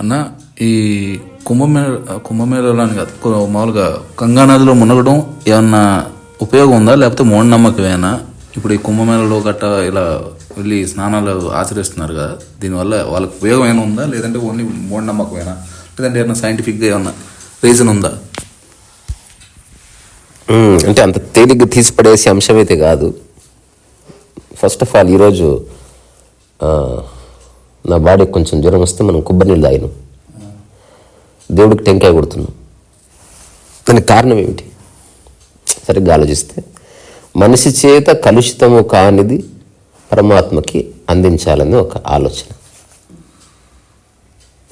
అన్న ఈ కుంభమేళ కుంభమేళలో అని కాదు మామూలుగా గంగా నదిలో మునగడం ఏమన్నా ఉపయోగం ఉందా? లేకపోతే మూఢనమ్మకమేనా ఇప్పుడు ఈ కుంభమేళలో గట్ట ఇలా వెళ్ళి స్నానాలు ఆచరిస్తున్నారు కదా దీనివల్ల వాళ్ళకి ఉపయోగం ఏమైనా ఉందా? లేదంటే ఓన్లీ మూఢనమ్మకమేనా లేదంటే ఏమైనా సైంటిఫిక్గా ఏమన్నా రీజన్ ఉందా? అంటే అంత తేలిగ్గా తీసిపడేసే అంశం అయితే కాదు. ఫస్ట్ ఆఫ్ ఆల్ ఈరోజు నా బాడీకి కొంచెం జ్వరం వస్తే మనం కొబ్బరి నీళ్ళు తాగినాం. దేవుడికి టెంకాయ కొడుతున్నాం. దానికి కారణం ఏమిటి? సరిగ్గా ఆలోచిస్తే మనిషి చేత కలుషితము కానిది పరమాత్మకి అందించాలని ఒక ఆలోచన.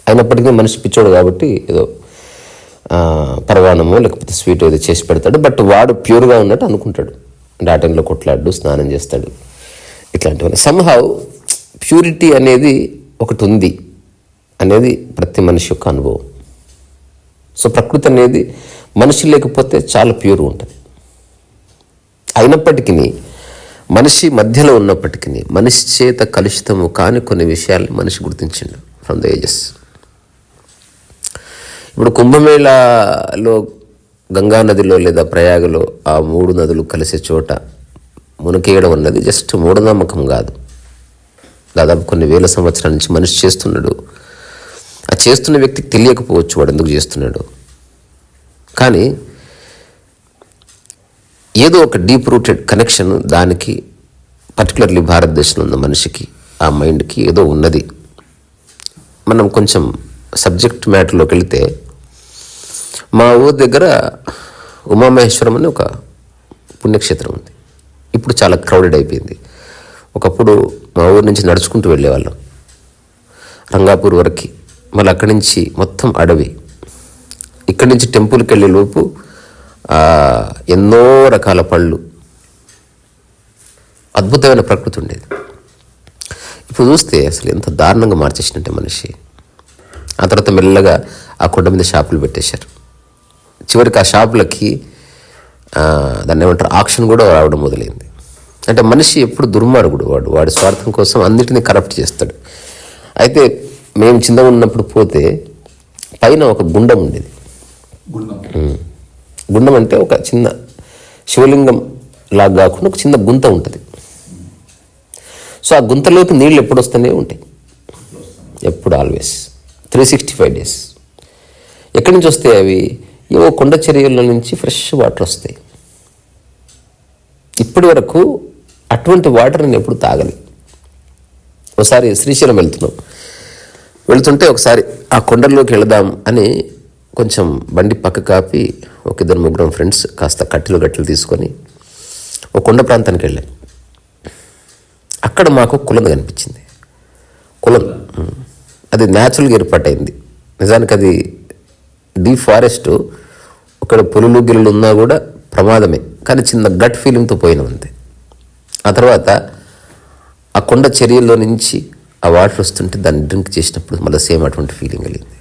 అయినప్పటికీ మనిషి పిచ్చోడు కాబట్టి ఏదో పరవాణమో లేకపోతే స్వీట్ ఏదో చేసి పెడతాడు బట్ వాడు ప్యూర్గా ఉన్నట్టు అనుకుంటాడు. అంటే ఆ టైంలో కొట్లాడు స్నానం చేస్తాడు ఇట్లాంటివన్నీ. సంహావ్ ప్యూరిటీ అనేది ఒకటి ఉంది అనేది ప్రతి మనిషి యొక్క అనుభవం. సో ప్రకృతి అనేది మనిషి లేకపోతే చాలా ప్యూర్ ఉంటుంది. అయినప్పటికీ మనిషి మధ్యలో ఉన్నప్పటికీ మనిషి చేత కలుషితము కాని కొన్ని విషయాలు మనిషి గుర్తించిండు ఫ్రమ్ ద ఏజెస్ ఇప్పుడు కుంభమేళాలో గంగా నదిలో లేదా ప్రయాగలో ఆ మూడు నదులు కలిసే చోట మునికేయడం అన్నది జస్ట్ మూఢనమ్మకం కాదు. దాదాపు కొన్ని వేల సంవత్సరాల నుంచి మనిషి చేస్తున్నాడు. ఆ చేస్తున్న వ్యక్తికి తెలియకపోవచ్చు వాడు ఎందుకు చేస్తున్నాడు. కానీ ఏదో ఒక డీప్ రూటెడ్ కనెక్షన్ దానికి పర్టికులర్లీ భారతదేశంలో ఉన్న మనిషికి ఆ మైండ్కి ఏదో ఉన్నది. మనం కొంచెం సబ్జెక్ట్ మ్యాటర్లోకి వెళితే మా ఊరి దగ్గర ఉమామహేశ్వరం అని ఒక పుణ్యక్షేత్రం ఉంది. ఇప్పుడు చాలా క్రౌడెడ్ అయిపోయింది. ఒకప్పుడు మా ఊరి నుంచి నడుచుకుంటూ వెళ్ళేవాళ్ళం. రంగాపూర్ వరకు. మళ్ళీ అక్కడి నుంచి మొత్తం అడవి. ఇక్కడి నుంచి టెంపుల్కి వెళ్ళే లోపు ఎన్నో రకాల పళ్ళు. అద్భుతమైన ప్రకృతి ఉండేది. ఇప్పుడు చూస్తే అసలు ఎంత దారుణంగా మార్చేసినట్టే మనిషి. ఆ తర్వాత మెల్లగా ఆ కొండ మీద షాపులు పెట్టేశారు. చివరికి ఆ షాపులకి దాన్ని ఏమంటారు ఆక్షన్ కూడా రావడం మొదలైంది. అంటే మనిషి ఎప్పుడు దుర్మార్గుడు వాడు. వాడి స్వార్థం కోసం అన్నిటినీ కరప్ట్ చేస్తాడు. అయితే మేము చిన్నగా ఉన్నప్పుడు పోతే పైన ఒక గుండం ఉండేది. గుండం. అంటే ఒక చిన్న శివలింగం లాగా కాకుండా ఒక చిన్న గుంత ఉంటుంది. సో ఆ గుంతలోకి నీళ్ళు ఎప్పుడు వస్తూనే ఉంటాయి. ఎప్పుడు always three sixty five days ఎక్కడి నుంచి వస్తాయి అవి? ఏవో కొండ చర్యల నుంచి ఫ్రెష్ వాటర్ వస్తాయి. ఇప్పటి వరకు అటువంటి వాటర్ నేను ఎప్పుడు తాగలి ఒకసారి శ్రీశైలం వెళ్తున్నాం. వెళ్తుంటే ఒకసారి ఆ కొండల్లోకి వెళదాం అని కొంచెం బండి పక్క కాపి ఒక ఇద్దరు ముగ్గురం ఫ్రెండ్స్ కాస్త కట్టెలు గట్టెలు తీసుకొని ఒక కొండ ప్రాంతానికి వెళ్ళాం. అక్కడ మాకు కులం కనిపించింది. కులం అది న్యాచురల్గా ఏర్పాటైంది. నిజానికి అది డీప్ ఫారెస్ట్ ఇక్కడ పులులు గిల్లులు ఉన్నా కూడా ప్రమాదమే. కానీ చిన్న గట్ ఫీలింగ్తో పోయిన ఉంది ఆ తర్వాత ఆ కొండ చర్యల్లో నుంచి ఆ వాటర్ వస్తుంటే దాన్ని డ్రింక్ చేసినప్పుడు మళ్ళీ సేమ్ అటువంటి ఫీలింగ్ కలిగింది.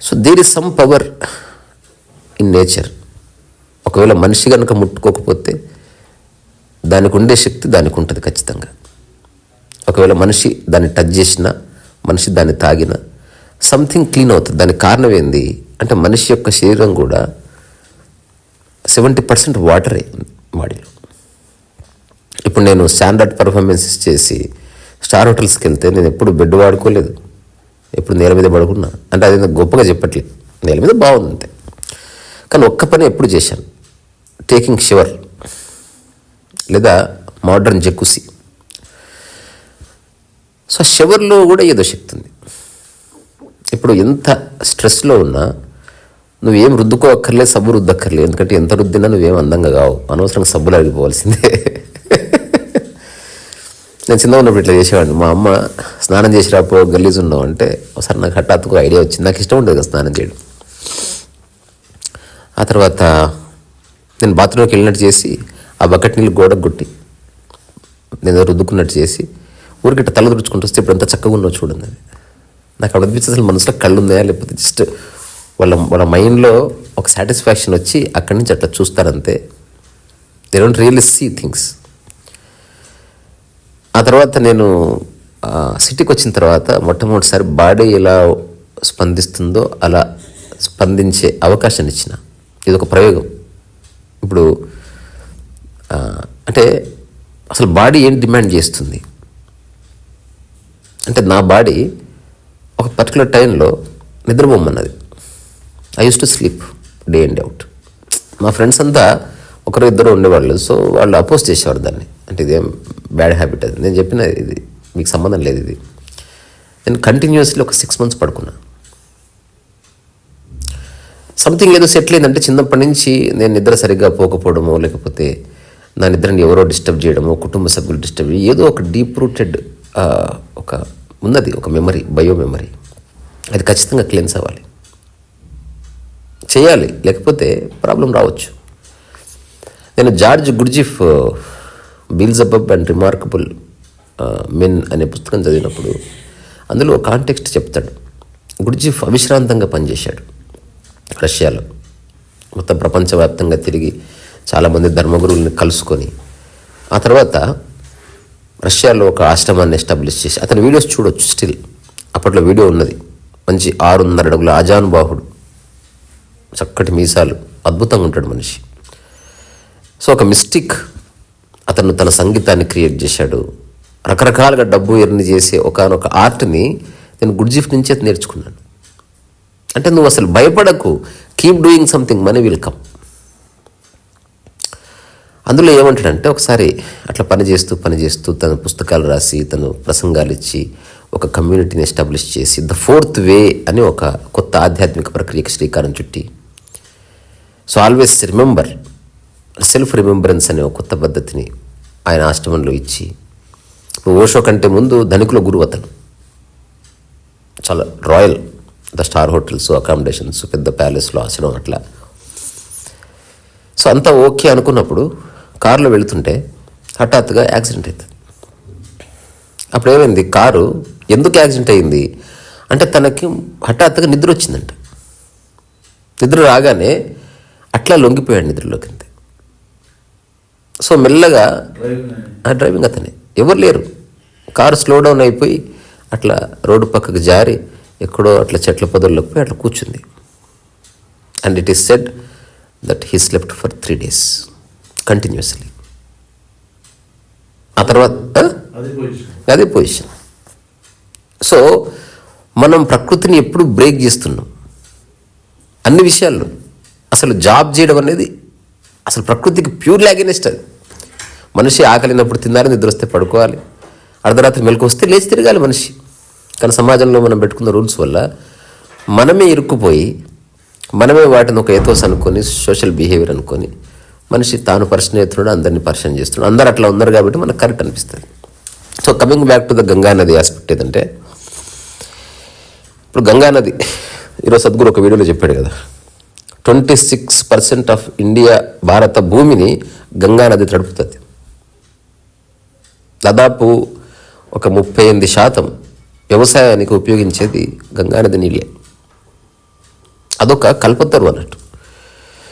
So there is some power in nature ఒకవేళ మనిషి కనుక ముట్టుకోకపోతే దానికి ఉండే శక్తి దానికి ఉంటుంది ఖచ్చితంగా. ఒకవేళ మనిషి దాన్ని టచ్ చేసినా మనిషి దాన్ని తాగినా సంథింగ్ క్లీన్ అవుతుంది. దానికి కారణం ఏంది? అంటే మనిషి యొక్క శరీరం కూడా సెవెంటీ పర్సెంట్ వాటరే బాడీలో ఇప్పుడు నేను స్టాండర్డ్ పర్ఫార్మెన్సెస్ చేసి స్టార్ హోటల్స్కి వెళ్తే నేను ఎప్పుడు బెడ్ వాడుకోలేదు. ఎప్పుడు నేల మీద పడుకున్నా. అంటే అది గొప్పగా చెప్పట్లేదు. నేల మీద బాగుంది. అంతే కానీ ఒక్క పని ఎప్పుడు చేశాను. టేకింగ్ షివర్ లేదా మోడర్న్ జక్కుసి సో షవర్లో కూడా ఏదో శక్తి ఉంది. ఇప్పుడు ఎంత స్ట్రెస్లో ఉన్నా నువ్వేం రుద్దుకోక్కర్లే సబ్బు రుద్దక్కర్లే. ఎందుకంటే ఎంత రుద్దినా నువ్వేం అందంగా కావు. అనవసరంగా సబ్బులు అడిగిపోవాల్సిందే నేను చిన్న ఉన్నప్పుడు ఇట్లా చేసేవాడిని. మా అమ్మ స్నానం చేసి రాపో గలీజ్ ఉన్నావు అంటే ఒకసారి నాకు హఠాత్తుగా ఐడియా వచ్చింది. నాకు ఇష్టం ఉండదు కదా స్నానం చేయడం. ఆ తర్వాత నేను బాత్రూమ్కి వెళ్ళినట్టు చేసి ఆ బకెట్ నీళ్ళు గోడకు కొట్టి నేను రుద్దుకున్నట్టు చేసి ఊరికిట్ట తల తుడుచుకుంటూ వస్తే ఇప్పుడు ఎంత చక్కగా ఉన్నావు చూడండి. నాకు అప్పుడు అనిపిస్తుంది అసలు మనసులో కళ్ళు ఉన్నాయా లేకపోతే జస్ట్ వాళ్ళ వాళ్ళ మైండ్లో ఒక సాటిస్ఫాక్షన్ వచ్చి అక్కడి నుంచి అట్లా చూస్తారంతే. They don't really see things ఆ తర్వాత నేను సిటీకి వచ్చిన తర్వాత మొట్టమొదటిసారి బాడీ ఎలా స్పందిస్తుందో అలా స్పందించే అవకాశాన్ని ఇచ్చిన. ఇది ఒక ప్రయోగం. ఇప్పుడు అంటే అసలు బాడీ ఏం డిమాండ్ చేస్తుంది? అంటే నా బాడీ ఒక పర్టికులర్ టైంలో నిద్రపోమన్నది. I use to sleep day and out మా ఫ్రెండ్స్ అంతా ఒకరు ఇద్దరు ఉండేవాళ్ళు. సో వాళ్ళు అపోజ్ చేసేవారు దాన్ని. అంటే ఇదేం బ్యాడ్ హ్యాబిట్ అది. నేను చెప్పిన ఇది మీకు సంబంధం లేదు ఇది. నేను కంటిన్యూస్లీ ఒక సిక్స్ మంత్స్ పడుకున్నా. సంథింగ్ ఏదో సెటిల్ అయిందంటే చిన్నప్పటి నుంచి నేను నిద్ర సరిగ్గా పోకపోవడమో లేకపోతే నా నిద్రని ఎవరో డిస్టర్బ్ చేయడమో కుటుంబ సభ్యులు డిస్టర్బ్ చేయడం ఏదో ఒక డీప్ రూటెడ్ ఒక ఉన్నది ఒక మెమరీ బయో మెమరీ అది ఖచ్చితంగా క్లెన్స్ అవ్వాలి. చేయాలి లేకపోతే ప్రాబ్లం రావచ్చు. నేను George Gurdjieff Beelzebub and remarkable men అనే పుస్తకం చదివినప్పుడు అందులో కాంటెక్స్ట్ చెప్తాడు. గుర్జిఫ్ అవిశ్రాంతంగా పనిచేశాడు రష్యాలో. మొత్తం ప్రపంచవ్యాప్తంగా తిరిగి చాలామంది ధర్మగురువుల్ని కలుసుకొని ఆ తర్వాత రష్యాలో ఒక ఆశ్రమాన్ని ఎస్టాబ్లిష్ చేసి అతని వీడియోస్ చూడొచ్చు స్టిల్. అప్పట్లో వీడియో ఉన్నది. మంచి ఆరున్నర అడుగుల అజానుబాహుడు. చక్కటి మీసాలు అద్భుతంగా ఉంటాడు మనిషి. సో ఒక మిస్టిక్ అతను తన సంగీతాన్ని క్రియేట్ చేశాడు. రకరకాలుగా డబ్బు ఎర్ని చేసే ఒకనొక ఆర్ట్ని నేను గుడ్జిఫ్ నుంచే నేర్చుకున్నాను. అంటే నువ్వు అసలు భయపడకు. Keep doing something money will come అందులో ఏమంటాడంటే ఒకసారి అట్లా పని చేస్తూ పని చేస్తూ తన పుస్తకాలు రాసి తను ప్రసంగాలు ఇచ్చి ఒక కమ్యూనిటీని ఎస్టాబ్లిష్ చేసి ద ఫోర్త్ వే అని ఒక కొత్త ఆధ్యాత్మిక ప్రక్రియకు శ్రీకారం చుట్టి so always remember self remembrance అనే ఒక కొత్త పద్ధతిని ఆయన ఆశ్రమంలో ఇచ్చి ఇప్పుడు ఓషో కంటే ముందు ధనికుల గురువు అతను. చాలా royal the star hotels accommodations పెద్ద ప్యాలెస్లో ఆశ్రమం అట్లా. సో అంతా ఓకే అనుకున్నప్పుడు కారులో వెళుతుంటే హఠాత్తుగా యాక్సిడెంట్ అవుతుంది అప్పుడు ఏమైంది? కారు ఎందుకు యాక్సిడెంట్ అయింది? అంటే తనకి హఠాత్తుగా నిద్ర వచ్చిందంట. నిద్ర రాగానే అట్లా లొంగిపోయాడు నిద్రలోకి అంతే. సో మెల్లగా ఆ డ్రైవింగ్ అతనే. ఎవరు లేరు. కారు స్లో డౌన్ అయిపోయి అట్లా రోడ్డు పక్కకు జారి ఎక్కడో అట్లా చెట్ల పొదల్లోకి పోయి అట్లా కూర్చుంది. And it is said that he slept for three days continuously ఆ తర్వాత? అదే పొజిషన్ సో మనం ప్రకృతిని ఎప్పుడు బ్రేక్ చేస్తున్నాం? అన్ని విషయాల్లో. అసలు జాబ్ చేయడం అనేది అసలు ప్రకృతికి ప్యూర్ లాగినెస్ట్ అది. మనిషి ఆకలినప్పుడు తిన్నారని నిద్ర వస్తే పడుకోవాలి. అర్ధరాత్రి మెలకు వస్తే లేచి తిరగాలి మనిషి. కానీ సమాజంలో మనం పెట్టుకున్న రూల్స్ వల్ల మనమే ఇరుక్కుపోయి మనమే వాటిని ఒక ఎథోస్ అనుకొని సోషల్ బిహేవియర్ అనుకొని మనిషి తాను పరిచయం చేస్తున్నాడు అందరినీ పరిచయం చేస్తున్నాడు. అందరు అట్లా ఉన్నారు కాబట్టి మనకు కరెక్ట్ అనిపిస్తుంది. So coming back to the Ganga నది ఆస్పెక్ట్ ఏంటంటే ఇప్పుడు గంగా నది ఈరోజు సద్గురు ఒక వీడియోలో చెప్పాడు కదా. Twenty six percent of India Bharat భూమిని గంగా నది తడుపుతుంది. దాదాపు ఒక ముప్పై ఎనిమిది శాతం వ్యవసాయానికి ఉపయోగించేది గంగా నది నీళ్ళే. అదొక కల్పతరు అన్నట్టు.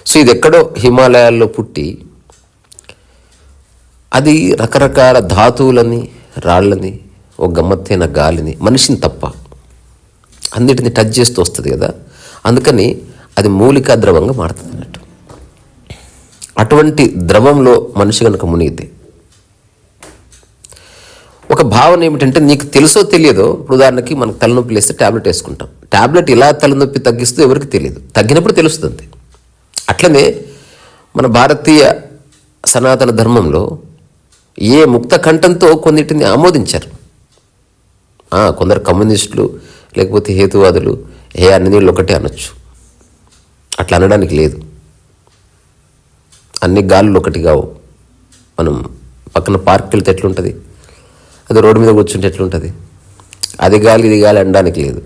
సో ఇది ఎక్కడో హిమాలయాల్లో పుట్టి అది రకరకాల ధాతువులని రాళ్ళని ఒక గమ్మత్తైన గాలిని మనిషిని తప్ప. అన్నిటిని టచ్ చేస్తూ వస్తుంది కదా. అందుకని అది మూలికా ద్రవంగా మారుతుంది అన్నట్టు. అటువంటి ద్రవంలో మనిషి కనుక మునిగితే ఒక భావన ఏమిటంటే నీకు తెలుసో తెలియదో ఇప్పుడు ఉదాహరణకి మనకు తలనొప్పి లేస్తే ట్యాబ్లెట్ వేసుకుంటాం. ట్యాబ్లెట్ ఇలా తలనొప్పి తగ్గిస్తుందో ఎవరికి తెలియదు. తగ్గినప్పుడు తెలుస్తుంది అట్లనే మన భారతీయ సనాతన ధర్మంలో ఏ ముక్త కంఠంతో కొన్నిటిని ఆమోదించారు? కొందరు కమ్యూనిస్టులు లేకపోతే హేతువాదులు ఏ అన్ని నీళ్ళు ఒకటే అనొచ్చు. అట్లా అనడానికి లేదు. అన్ని గాలులు ఒకటి కావు. మనం పక్కన పార్క్కి వెళ్తే ఎట్లుంటుంది? అది రోడ్డు మీద కూర్చుంటే ఎట్లుంటుంది? అది గాలి ఇది గాలి అనడానికి లేదు.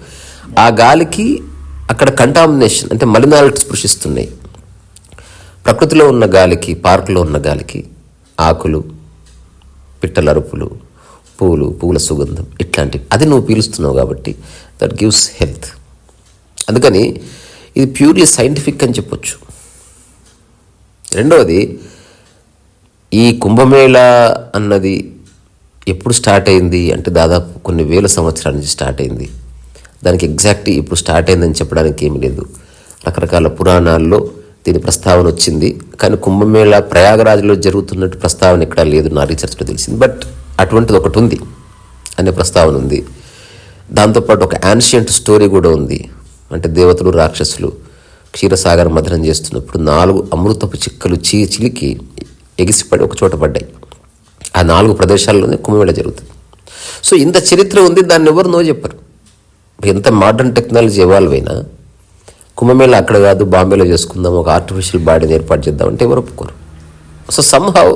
ఆ గాలికి అక్కడ కంటామినేషన్ అంటే మలినాలు స్పృశిస్తున్నాయి. ప్రకృతిలో ఉన్న గాలికి పార్కులో ఉన్న గాలికి ఆకులు పిట్టల అరుపులు పూలు పూల సుగంధం ఇట్లాంటివి. అది నువ్వు పీలుస్తున్నావు కాబట్టి దట్ గివ్స్ హెల్త్ అందుకని ఇది ప్యూర్లీ సైంటిఫిక్ అని చెప్పొచ్చు. రెండవది ఈ కుంభమేళ అన్నది ఎప్పుడు స్టార్ట్ అయింది అంటే దాదాపు కొన్ని వేల సంవత్సరాల నుంచి స్టార్ట్ అయింది. దానికి ఎగ్జాక్ట్ ఇప్పుడు స్టార్ట్ అయిందని చెప్పడానికి ఏమీ లేదు. రకరకాల పురాణాల్లో దీని ప్రస్తావన వచ్చింది. కానీ కుంభమేళ ప్రయాగరాజ్లో జరుగుతున్నట్టు ప్రస్తావన ఇక్కడ లేదు నా రీసెర్చ్లో తెలిసింది. బట్ అటువంటిది ఒకటి ఉంది అనే ప్రస్తావన ఉంది. దాంతోపాటు ఒక యాన్షియంట్ స్టోరీ కూడా ఉంది. అంటే దేవతలు రాక్షసులు క్షీరసాగర్ మధనం చేస్తున్నప్పుడు నాలుగు అమృతపు చిక్కలు చీ చిలికి ఎగిసిపడి ఒక చోట పడ్డాయి. ఆ నాలుగు ప్రదేశాల్లోనే కుంభమేళ జరుగుతుంది. సో ఇంత చరిత్ర ఉంది దాన్ని ఎవరు నో చెప్పరు. ఎంత మోడర్న్ టెక్నాలజీ ఇవాల్వ్ అయినా కుంభమేళ అక్కడ కాదు బాంబేలో చేసుకుందాం ఒక ఆర్టిఫిషియల్ బాడీని ఏర్పాటు చేద్దాం అంటే ఎవరు ఒప్పుకోరు. సో సంహవ్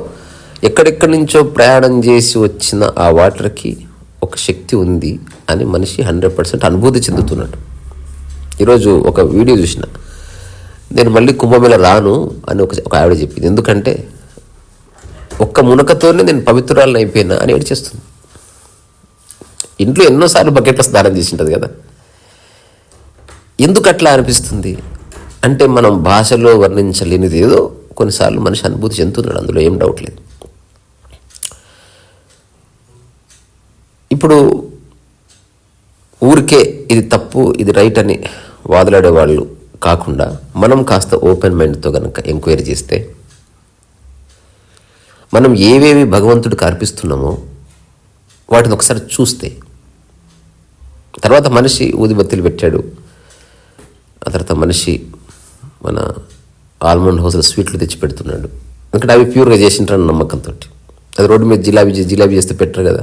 ఎక్కడెక్కడి నుంచో ప్రయాణం చేసి వచ్చిన ఆ వాటర్కి ఒక శక్తి ఉంది అని మనిషి హండ్రెడ్ పర్సెంట్ అనుభూతి చెందుతున్నాడు. ఈరోజు ఒక వీడియో చూసిన. నేను మళ్ళీ కుంభమేళ రాను అని ఒక ఒక ఆవిడ చెప్పింది. ఎందుకంటే ఒక్క మునకతోనే నేను పవిత్రాలను అయిపోయినా అని ఏడ్చేస్తుంది ఇంట్లో ఎన్నోసార్లు బకెట్ల స్నానం చేసింటుంది కదా. ఎందుకు అట్లా అనిపిస్తుంది? అంటే మనం భాషలో వర్ణించలేనిది ఏదో కొన్నిసార్లు మనిషి అనుభూతి చెందుతున్నాడు. అందులో ఏం డౌట్ లేదు. ఇప్పుడు ఊరికే ఇది తప్పు ఇది రైట్ అని వాదులాడే వాళ్ళు కాకుండా మనం కాస్త ఓపెన్ మైండ్తో కనుక ఎంక్వైరీ చేస్తే మనం ఏవేవి భగవంతుడికి అర్పిస్తున్నామో వాటిని ఒకసారి చూస్తే తర్వాత మనిషి ఊదిబత్తులు పెట్టాడు ఆ తర్వాత మనిషి మన ఆల్మండ్ హౌస్లో స్వీట్లు తెచ్చి పెడుతున్నాడు. ఎందుకంటే అవి ప్యూర్గా చేసింటారని నమ్మకంతో అది రోడ్డు మీద జిలాబీ జిలాబీ చేస్తే పెట్టరు కదా.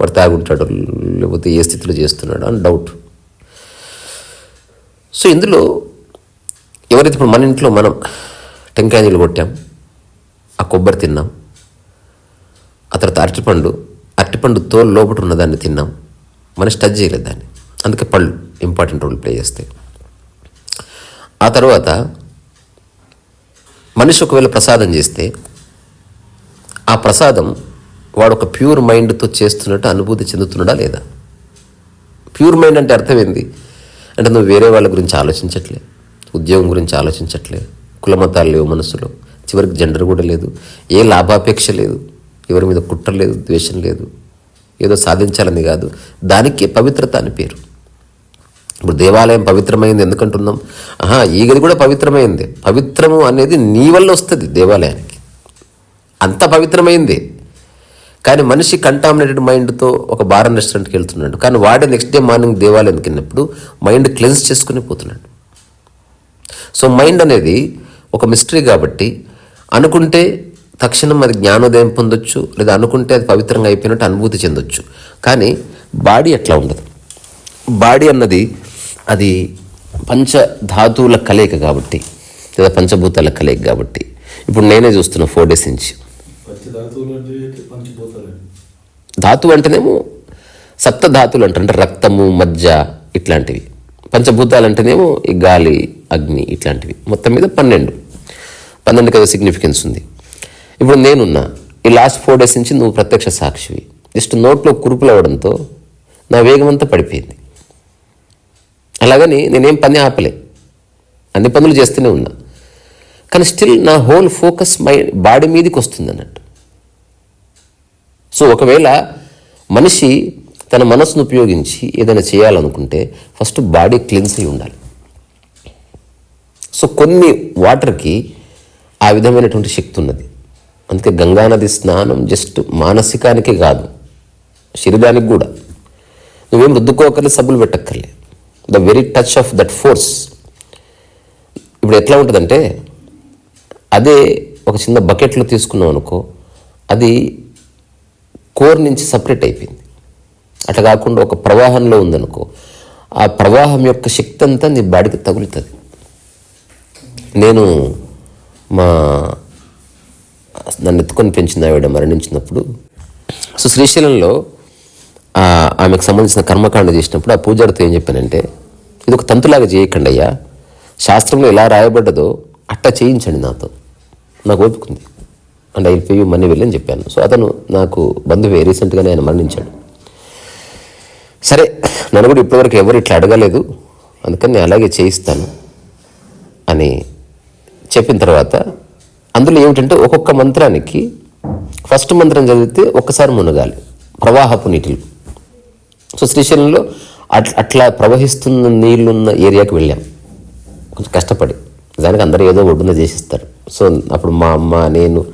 వాడు తాగుంటాడు లేకపోతే ఏ స్థితిలో చేస్తున్నాడు అని డౌట్. సో ఇందులో ఎవరైతే ఇప్పుడు మన ఇంట్లో మనం టెంకాయలు కొట్టాం ఆ కొబ్బరి తిన్నాం ఆ తర్వాత అరటిపండు అరటిపండు తోలు లోపల ఉన్న దాన్ని తిన్నాం మనిషి టచ్ చేయలేదు దాన్ని. అందుకే పళ్ళు ఇంపార్టెంట్ రోల్ ప్లే చేస్తాయి ఆ తర్వాత మనిషి ఒకవేళ ప్రసాదం చేస్తే ఆ ప్రసాదం వాడు ఒక ప్యూర్ మైండ్తో చేస్తున్నట్టు అనుభూతి చెందుతున్నాడా లేదా? ప్యూర్ మైండ్ అంటే అర్థమైంది అంటే నువ్వు వేరే వాళ్ళ గురించి ఆలోచించట్లే. ఉద్యోగం గురించి ఆలోచించట్లే. కులమతాలు లేవు మనసులో. చివరికి జెండర్ కూడా లేదు. ఏ లాభాపేక్ష లేదు. ఎవరి మీద కుట్ర లేదు ద్వేషం లేదు. ఏదో సాధించాలని కాదు. దానికి పవిత్రత అని పేరు. ఇప్పుడు దేవాలయం పవిత్రమైంది ఎందుకంటున్నాం? ఆహా ఈ గది కూడా పవిత్రమైంది. పవిత్రము అనేది నీ వల్ల వస్తుంది దేవాలయానికి. అంత పవిత్రమైంది. కానీ మనిషి కంటామినేటెడ్ మైండ్తో ఒక బార్ రెస్టారెంట్కి వెళ్తున్నాడు. కానీ వాడే నెక్స్ట్ డే మార్నింగ్ దేవాలయానికి వెళ్ళినప్పుడు మైండ్ క్లెన్స్ చేసుకుని పోతున్నాడు. సో మైండ్ అనేది ఒక మిస్టరీ కాబట్టి అనుకుంటే తక్షణం అది జ్ఞానోదయం పొందొచ్చు లేదా అనుకుంటే అది పవిత్రంగా అయిపోయినట్టు అనుభూతి చెందొచ్చు. కానీ బాడీ అట్లా ఉండదు. బాడీ అన్నది అది పంచధాతువుల కలయిక కాబట్టి లేదా పంచభూతాల కలయిక కాబట్టి. ఇప్పుడు నేనే చూస్తున్నా ఫోర్ డేస్ నుంచి. ధాతువు అంటేనేమో సప్తధాతులు అంటారు. అంటే రక్తము మజ్జ ఇట్లాంటివి. పంచభూతాలు అంటేనేమో ఈ గాలి అగ్ని ఇట్లాంటివి. మొత్తం మీద పన్నెండు. పన్నెండు కదా సిగ్నిఫికెన్స్ ఉంది. ఇప్పుడు నేనున్నా. ఈ లాస్ట్ ఫోర్ డేస్ నుంచి నువ్వు ప్రత్యక్ష సాక్షివి. జస్ట్ నోట్లో కురుపులు అవ్వడంతో నా వేగం అంతా పడిపోయింది. అలాగని నేనేం పని ఆపలే. అన్ని పనులు చేస్తూనే ఉన్నా. కానీ స్టిల్ నా హోల్ ఫోకస్ మై బాడీ మీదకి వస్తుంది అన్నట్టు సో ఒకవేళ మనిషి తన మనసును ఉపయోగించి ఏదైనా చేయాలనుకుంటే ఫస్ట్ బాడీ క్లీన్స్ అయి ఉండాలి. సో కొన్ని వాటర్కి ఆ విధమైనటువంటి శక్తి ఉన్నది. అందుకే గంగానది స్నానం జస్ట్ మానసికానికి కాదు శరీరానికి కూడా. నువ్వేం రుద్దుకోకర్లే సబ్బులు పెట్టక్కర్లే. The very touch of that force ఇప్పుడు ఎట్లా ఉంటుందంటే అదే ఒక చిన్న బకెట్లో తీసుకున్నాం అనుకో అది కోర్ నుంచి సపరేట్ అయిపోయింది. అట్లా కాకుండా ఒక ప్రవాహంలో ఉందనుకో ఆ ప్రవాహం యొక్క శక్తి అంతా నీ బాడికి తగులుతుంది. నేను మా నన్ను ఎత్తుకొని పెంచిన ఆవిడ మరణించినప్పుడు సో శ్రీశైలంలో ఆమెకు సంబంధించిన కర్మకాండ చేసినప్పుడు ఆ పూజారితో ఏం చెప్పానంటే ఇది ఒక తంతులాగా చేయకండి అయ్యా శాస్త్రంలో ఎలా రాయబడ్డదో అట్టా చేయించండి నాతో. నాకు ఓపుకుంది and I pay you money వెళ్ళని చెప్పాను. సో అతను నాకు బంధువే రీసెంట్గానే ఆయన మరణించాడు. సరే నన్ను కూడా ఇప్పటివరకు ఎవరు ఇట్లా అడగలేదు. అందుకని నేను అలాగే చేయిస్తాను అని చెప్పిన తర్వాత అందులో ఏమిటంటే ఒక్కొక్క మంత్రానికి ఫస్ట్ మంత్రం చదివితే ఒక్కసారి మునగాలి. ప్రవాహపు నీటిలు. సో శ్రీశైలంలో అట్ అట్లా ప్రవహిస్తున్న నీళ్ళున్న ఏరియాకి వెళ్ళాం. కొంచెం కష్టపడి. నిజానికి అందరూ ఏదో ఒడ్డున చేసిస్తారు. సో అప్పుడు మా అమ్మ నేను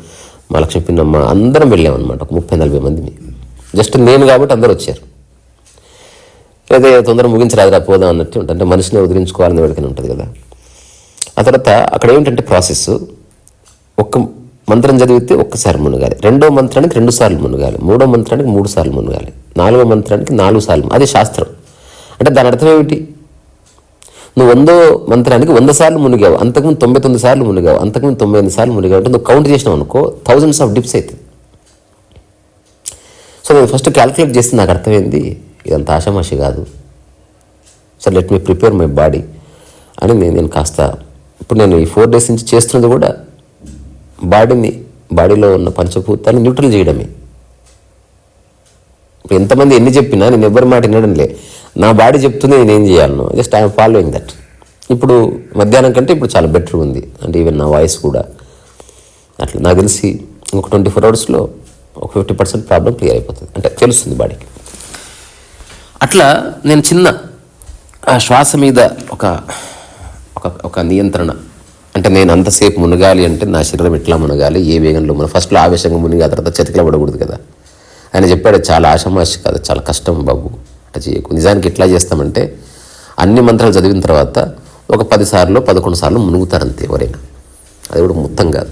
మా లక్ష్మి పిన్నమ్మ అందరం వెళ్ళాం అనమాట ఒక ముప్పై నలభై మంది జస్ట్ నేను కాబట్టి అందరూ వచ్చారు. లేదా తొందర ముగించరాదురా పోదాం అన్నట్టు ఉంటుంది. అంటే మనిషిని వదిలించుకోవాలని వేడుకని ఉంటుంది కదా. ఆ తర్వాత అక్కడ ఏమిటంటే ప్రాసెస్ ఒక్క మంత్రం చదివితే ఒక్కసారి మునగాలి. రెండో మంత్రానికి రెండు సార్లు మునగాలి. మూడో మంత్రానికి మూడు సార్లు మునగాలి. నాలుగో మంత్రానికి నాలుగు సార్లు అది శాస్త్రం. అంటే దాని అర్థం ఏమిటి? నువ్వు వందో మంత్రానికి వంద సార్లు మునిగావు. అంతకుముందు తొంభై తొమ్మిది సార్లు మునిగావు. అంతకుముందు తొంభై ఎనిమిది సార్లు మునిగావు అంటే నువ్వు కౌంట్ చేసినావు అనుకో థౌజండ్స్ ఆఫ్ డిప్స్ అవుతుంది సో నేను ఫస్ట్ క్యాల్కులేట్ చేస్తే నాకు అర్థమైంది ఇదంత ఆషామాషి కాదు. So let me prepare my body అని నేను నేను కాస్త ఇప్పుడు నేను ఈ ఫోర్ డేస్ నుంచి చేస్తున్నది కూడా బాడీని బాడీలో ఉన్న పంచభూతాన్ని న్యూట్రల్ చేయడమే. ఇప్పుడు ఎంతమంది ఎన్ని చెప్పినా నేను ఎవ్వరి మాట వినడం లే నా బాడీ చెప్తుంది నేను ఏం చేయాలను? Just I'm following that. ఇప్పుడు మధ్యాహ్నం కంటే ఇప్పుడు చాలా బెటర్ ఉంది. అంటే ఈవెన్ నా వాయిస్ కూడా. అట్లా నాకు తెలిసి ఇంకొక ట్వంటీ ఫోర్ అవర్స్లో ఒక ఫిఫ్టీ పర్సెంట్ ప్రాబ్లం క్లియర్ అయిపోతుంది. అంటే తెలుస్తుంది బాడీకి. అట్లా నేను చిన్న ఆ శ్వాస మీద ఒక ఒక ఒక నియంత్రణ. అంటే నేను అంతసేపు మునగాలి అంటే నా శరీరం ఎట్లా మునగాలి? ఏ వేగంలో మున ఫస్ట్లో ఆవేశంగా మునిగి ఆ తర్వాత చతికిల పడకూడదు కదా. ఆయన చెప్పాడు చాలా ఆషమాషి కాదు చాలా కష్టం బాబు. అట్లా చేయకు. నిజానికి ఎట్లా చేస్తామంటే అన్ని మంత్రాలు చదివిన తర్వాత ఒక పది సార్లు పదకొండు సార్లు మునుగుతారంతే ఎవరైనా. అది కూడా మొత్తం కాదు.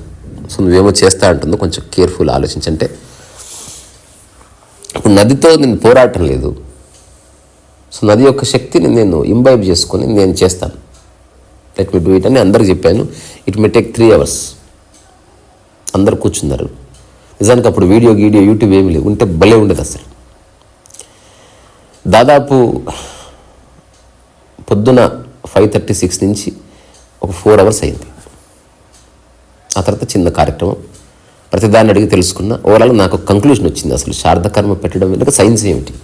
సో నువ్వేమో చేస్తా అంటుందో కొంచెం కేర్ఫుల్ ఆలోచించంటే ఇప్పుడు నదితో నేను పోరాటం లేదు. సో నది యొక్క శక్తిని నేను ఇంబైబ్ చేసుకొని నేను చేస్తాను. లెట్ మీ డూ ఇట్ అని అందరికి చెప్పాను. It may take three hours. అందరు కూర్చున్నారు. నిజానికి అప్పుడు వీడియో గీడియో యూట్యూబ్ ఏమీ లేవు. ఉంటే భలే ఉండదు అసలు. దాదాపు పొద్దున ఫైవ్ థర్టీ సిక్స్ నుంచి ఒక ఫోర్ అవర్స్ అయింది. ఆ తర్వాత చిన్న కార్యక్రమం. ప్రతిదాన్ని అడిగి తెలుసుకున్న ఓవరాల్ నాకు కంక్లూషన్ వచ్చింది అసలు. శారదకర్మ పెట్టడం వెనుక సైన్స్ ఏమిటి?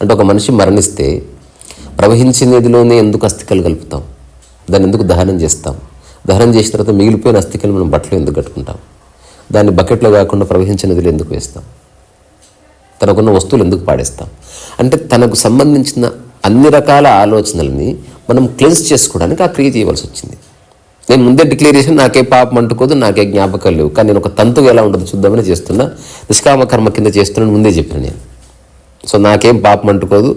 అంటే ఒక మనిషి మరణిస్తే ప్రవహించే నదిలోనే ఎందుకు అస్థికలు కలుపుతాం? దాన్ని ఎందుకు దహనం చేస్తాం? దహనం చేసిన తర్వాత మిగిలిపోయిన అస్థికలు మనం బట్టలు ఎందుకు కట్టుకుంటాం? దాన్ని బకెట్లో కాకుండా ప్రవహించే నదిలో ఎందుకు వేస్తాం? తనకున్న వస్తువులు ఎందుకు పాడేస్తాం? అంటే తనకు సంబంధించిన అన్ని రకాల ఆలోచనల్ని మనం క్లెన్స్ చేసుకోవడానికి ఆ క్రియ చేయవలసి వచ్చింది. నేను ముందే డిక్లరేషన్ నాకే పాపం అంటుకోదు నాకే జ్ఞాపకాలు లేవు. కానీ నేను ఒక తంతుగా ఎలా ఉండదు చూద్దామని చేస్తున్నా. నిష్కామ కర్మ కింద చేస్తున్నాను ముందే చెప్పిన నేను. సో నాకేం పాపం అంటుకోదు.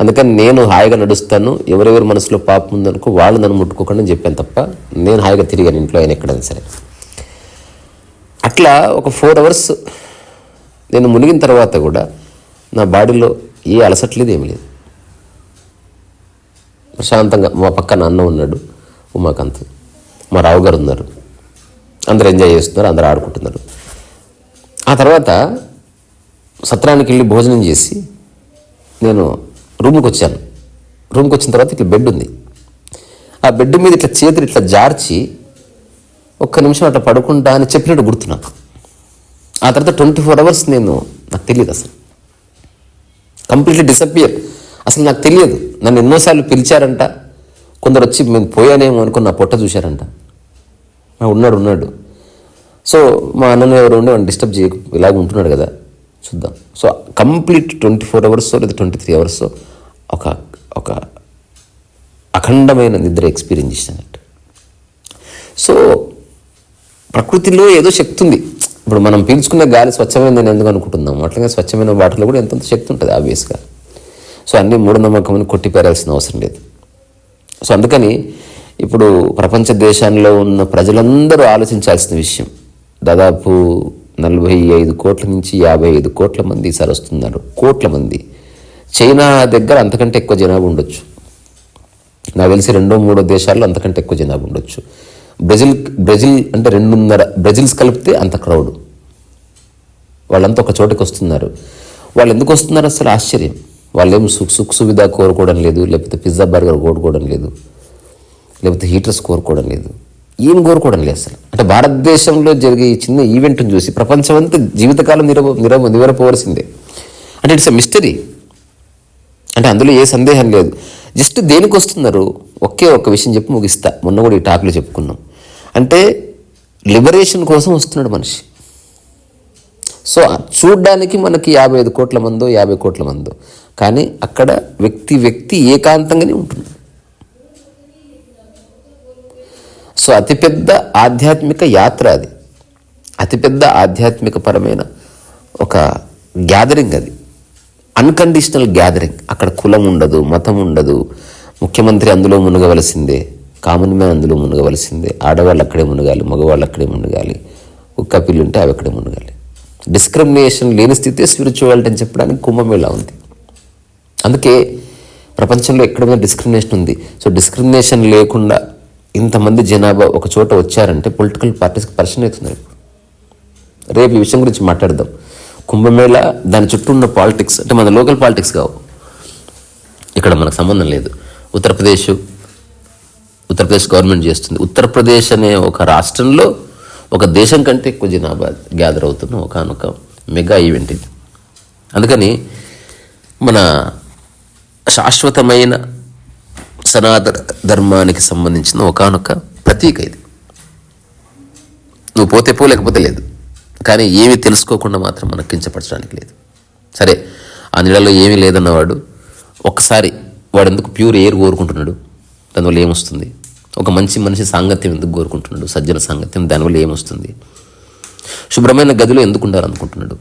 అందుకని నేను హాయిగా నడుస్తాను. ఎవరెవరి మనసులో పాపం ఉందనుకో వాళ్ళు నన్ను ముట్టుకోకుండా అని చెప్పాను తప్ప నేను హాయిగా తిరిగాను ఇంట్లో ఆయన ఎక్కడైనా సరే. అట్లా ఒక ఫోర్ అవర్స్ నేను మునిగిన తర్వాత కూడా నా బాడీలో ఏ అలసట్లేదు ఏమి లేదు. ప్రశాంతంగా మా పక్కన అన్న ఉన్నాడు ఉమాకాంత్. మా రావు గారు ఉన్నారు. అందరు ఎంజాయ్ చేస్తున్నారు అందరు ఆడుకుంటున్నారు. ఆ తర్వాత సత్రానికి వెళ్ళి భోజనం చేసి నేను రూమ్కి వచ్చాను. రూమ్కి వచ్చిన తర్వాత ఇట్లా బెడ్ ఉంది. ఆ బెడ్ మీద ఇట్లా చేతులు ఇట్లా జార్చి ఒక్క నిమిషం అట్లా పడుకుంటా అని చెప్పినట్టు గుర్తు నాకు. ఆ తర్వాత ట్వంటీ ఫోర్ అవర్స్ నేను నాకు తెలియదు అసలు. కంప్లీట్లీ డిసప్పియర్ అసలు నాకు తెలియదు. నన్ను ఎన్నోసార్లు పిలిచారంట. కొందరు వచ్చి మేము పోయానేమో అనుకుని నా పొట్ట చూశారంట. ఉన్నాడు ఉన్నాడు. సో మా అన్నను ఎవరు ఉండే వాడిని డిస్టర్బ్ చేయ ఇలాగ ఉంటున్నాడు కదా. చూద్దాం. So complete twenty four hours లేదా ట్వంటీ త్రీ అవర్స్ ఒక ఒక అఖండమైన నిద్ర ఎక్స్పీరియన్స్ చేసినట్టు సో ప్రకృతిలో ఏదో శక్తి ఉంది. ఇప్పుడు మనం పీల్చుకునే గాలి స్వచ్ఛమైనదని ఎందుకు అనుకుంటున్నాం అట్లాగే స్వచ్ఛమైన వాటిలో కూడా ఎంతంత శక్తి ఉంటుంది ఆబ్వియస్గా సో అన్నీ మూఢనమ్మకమని కొట్టిపేరాల్సిన అవసరం లేదు. సో అందుకని ఇప్పుడు ప్రపంచ దేశాల్లో ఉన్న ప్రజలందరూ ఆలోచించాల్సిన విషయం దాదాపు నలభై ఐదు కోట్ల నుంచి యాభై ఐదు కోట్ల మంది ఈసారి వస్తున్నారు. కోట్ల మంది. చైనా దగ్గర అంతకంటే ఎక్కువ జనాభా ఉండొచ్చు. నాకు తెలిసి రెండో మూడో దేశాల్లో అంతకంటే ఎక్కువ జనాభా ఉండొచ్చు. బ్రెజిల్ బ్రెజిల్ అంటే రెండున్నర బ్రెజిల్స్ కలిపితే అంత క్రౌడ్ వాళ్ళంతా ఒక చోటకి వస్తున్నారు. వాళ్ళు ఎందుకు వస్తున్నారు అసలు ఆశ్చర్యం. వాళ్ళు ఏం సుఖ సుఖ సువిధ కోరుకోవడం లేదు లేకపోతే పిజ్జా బర్గర్ కోరుకోవడం లేదు లేకపోతే హీటర్స్ కోరుకోవడం లేదు. ఏం కోరుకోవడం లేదు అసలు. అంటే భారతదేశంలో జరిగే ఈ చిన్న ఈవెంట్ని చూసి ప్రపంచం అంతా జీవితకాలం నిరవ నిరవ నివరపోవలసిందే. అంటే ఇట్స్ ఎ మిస్టరీ అంటే అందులో ఏ సందేహం లేదు. జస్ట్ దేనికి వస్తున్నారు? ఒకే ఒక్క విషయం చెప్పి ముగిస్తా. మొన్న కూడా ఈ టాక్లో చెప్పుకున్నాం. అంటే లిబరేషన్ కోసం వస్తున్నాడు మనిషి. సో చూడ్డానికి మనకి యాభై ఐదు కోట్ల మందో యాభై కోట్ల మందో. కానీ అక్కడ వ్యక్తి వ్యక్తి ఏకాంతంగానే ఉంటుంది. సో అతిపెద్ద ఆధ్యాత్మిక యాత్ర అది. అతిపెద్ద ఆధ్యాత్మిక పరమైన ఒక గ్యాదరింగ్ అది. అన్కండిషనల్ గ్యాదరింగ్ అక్కడ కులం ఉండదు మతం ఉండదు. ముఖ్యమంత్రి అందులో మునగవలసిందే. కామన్ మ్యాన్ అందులో మునగవలసిందే. ఆడవాళ్ళు అక్కడే మునగాలి మగవాళ్ళు అక్కడే మునగాలి. కుక్క పిల్లి ఉంటే అవి అక్కడే మునగాలి. డిస్క్రిమినేషన్ లేని స్థితి స్పిరిచువాలిటీ అని చెప్పడానికి కుంభమేళా ఉంది. అందుకే ప్రపంచంలో ఎక్కడ డిస్క్రిమినేషన్ ఉంది? సో డిస్క్రిమినేషన్ లేకుండా ఇంతమంది జనాభా ఒక చోట వచ్చారంటే పొలిటికల్ పార్టీస్కి పరిశీలన అవుతున్నారు రేపు ఈ విషయం గురించి మాట్లాడదాం. కుంభమేళ దాని చుట్టూ ఉన్న పాలిటిక్స్ అంటే మన లోకల్ పాలిటిక్స్ కావు. ఇక్కడ మనకు సంబంధం లేదు. ఉత్తరప్రదేశ్ ఉత్తరప్రదేశ్ గవర్నమెంట్ చేస్తుంది. ఉత్తరప్రదేశ్ అనే ఒక రాష్ట్రంలో ఒక దేశం కంటే ఎక్కువ జనాభా గ్యాదర్ అవుతున్న ఒకనొక మెగా ఈవెంట్ ఇది. అందుకని మన శాశ్వతమైన సనాతన ధర్మానికి సంబంధించిన ఒకనొక ప్రతీక ఇది. నువ్వు పోతే పో లేకపోతే లేదు. కానీ ఏమి తెలుసుకోకుండా మాత్రం మనకు కించపరచడానికి లేదు. సరే ఆ నీళ్ళలో ఏమీ లేదన్నవాడు ఒకసారి వాడు ఎందుకు ప్యూర్ ఎయిర్ కోరుకుంటున్నాడు? దానివల్ల ఏమొస్తుంది? ఒక మంచి మనిషి సాంగత్యం ఎందుకు కోరుకుంటున్నాడు? సజ్జన సాంగత్యం దానివల్ల ఏమొస్తుంది? శుభ్రమైన గదిలో ఎందుకు ఉండాలనుకుంటున్నాడు?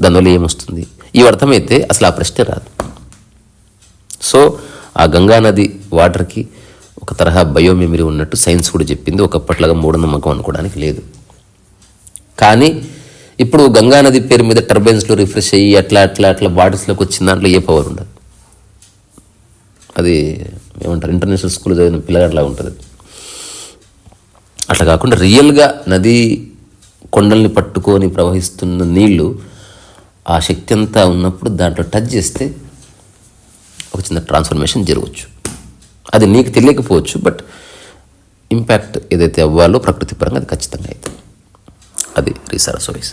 దానివల్ల ఏమొస్తుంది? ఇవి అర్థమైతే అసలు ఆ ప్రశ్నే రాదు. సో ఆ గంగా నది వాటర్కి ఒక తరహా బయోమెమరీ ఉన్నట్టు సైన్స్ కూడా చెప్పింది. ఒకప్పట్లాగా మూఢనమ్మకం అనుకోవడానికి లేదు. కానీ ఇప్పుడు గంగా నది పేరు మీద టర్బైన్స్లో రిఫ్రెష్ అయ్యి అట్లా అట్లా అట్లా బాటిల్స్లోకి వచ్చిన దాంట్లో ఏ పవర్ ఉండదు? అది ఏమంటారు? ఇంటర్నేషనల్ స్కూల్ చదివిన పిల్లగాడిలా ఉంటుంది. అట్లా కాకుండా రియల్గా నది కొండల్ని పట్టుకొని ప్రవహిస్తున్న నీళ్ళు ఆ శక్తి అంతా ఉన్నప్పుడు దాంట్లో టచ్ చేస్తే ఒక చిన్న ట్రాన్స్ఫర్మేషన్ జరగవచ్చు. అది నీకు తెలియకపోవచ్చు బట్ ఇంపాక్ట్ ఏదైతే అవ్వాలో ప్రకృతి పరంగా అది ఖచ్చితంగా అవుతుంది అది రీసర్వ్ సర్వీస్